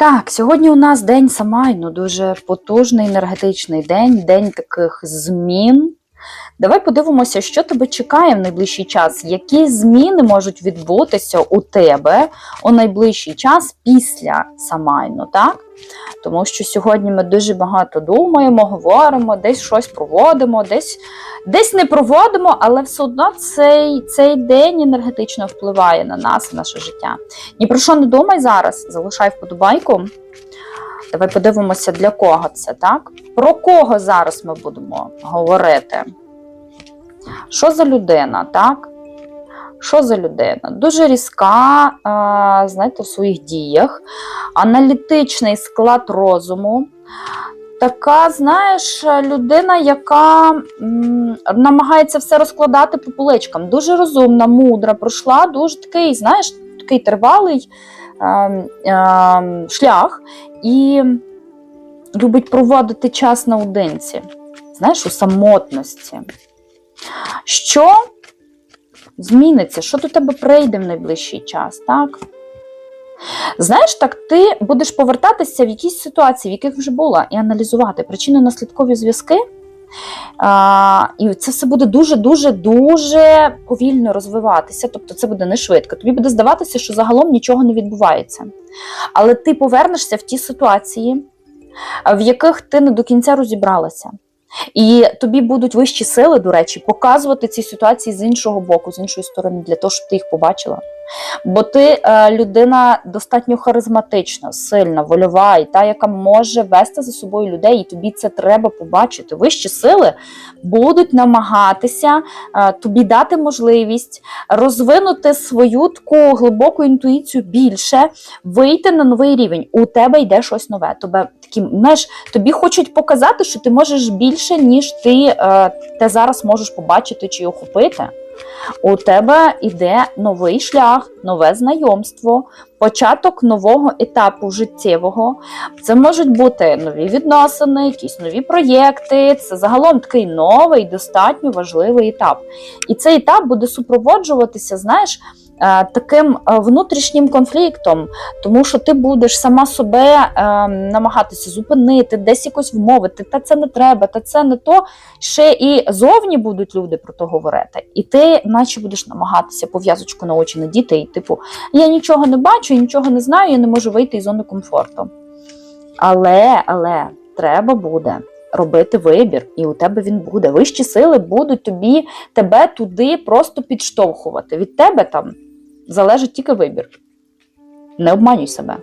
Так, сьогодні у нас день Самайну, дуже потужний енергетичний день, день таких змін. Давай подивимося, що тебе чекає в найближчий час, які зміни можуть відбутися у тебе у найближчий час після Самайну, так? Тому що сьогодні ми дуже багато думаємо, говоримо, десь щось проводимо, десь, десь не проводимо, але все одно цей, цей день енергетично впливає на нас, наше життя. Ні про що не думай зараз, залишай вподобайку. Давай подивимося, для кого це, так? Про кого зараз ми будемо говорити? Що за людина, так? Що за людина? Дуже різка, е, знаєте, в своїх діях, аналітичний склад розуму. Така, знаєш, людина, яка намагається все розкладати по поличкам. Дуже розумна, мудра, пройшла дуже такий, знаєш, такий тривалий шлях і любить проводити час наодинці, знаєш, у самотності. Що зміниться? Що до тебе прийде в найближчий час, так? Знаєш, так ти будеш повертатися в якісь ситуації, в яких вже була, і аналізувати причинно-наслідкові зв'язки. А, і це все буде дуже-дуже дуже повільно розвиватися, тобто це буде не швидко. Тобі буде здаватися, що загалом нічого не відбувається. Але ти повернешся в ті ситуації, в яких ти не до кінця розібралася. І тобі будуть вищі сили, до речі, показувати ці ситуації з іншого боку, з іншої сторони, для того, щоб ти їх побачила. Бо ти е, людина достатньо харизматична, сильна, вольова, і та, яка може вести за собою людей, і тобі це треба побачити. Вищі сили будуть намагатися е, тобі дати можливість розвинути свою таку глибоку інтуїцію більше, вийти на новий рівень. У тебе йде щось нове. Тебе такі, знаєш, тобі хочуть показати, що ти можеш більше, ніж ти е, те зараз можеш побачити чи охопити. У тебе йде новий шлях, нове знайомство, початок нового етапу життєвого. Це можуть бути нові відносини, якісь нові проєкти. Це загалом такий новий, достатньо важливий етап. І цей етап буде супроводжуватися, знаєш, таким е, внутрішнім конфліктом, тому що ти будеш сама себе е, намагатися зупинити, десь якось вмовити, та це не треба, та це не то. Ще і зовні будуть люди про то говорити. І ти, наче будеш намагатися пов'язочку на очі надіти, і типу, я нічого не бачу, нічого не знаю, я не можу вийти із зони комфорту. Але, але треба буде робити вибір, і у тебе він буде. Вищі сили будуть тобі тебе туди просто підштовхувати. Від тебе там залежить тільки вибір. Не обманюй себе.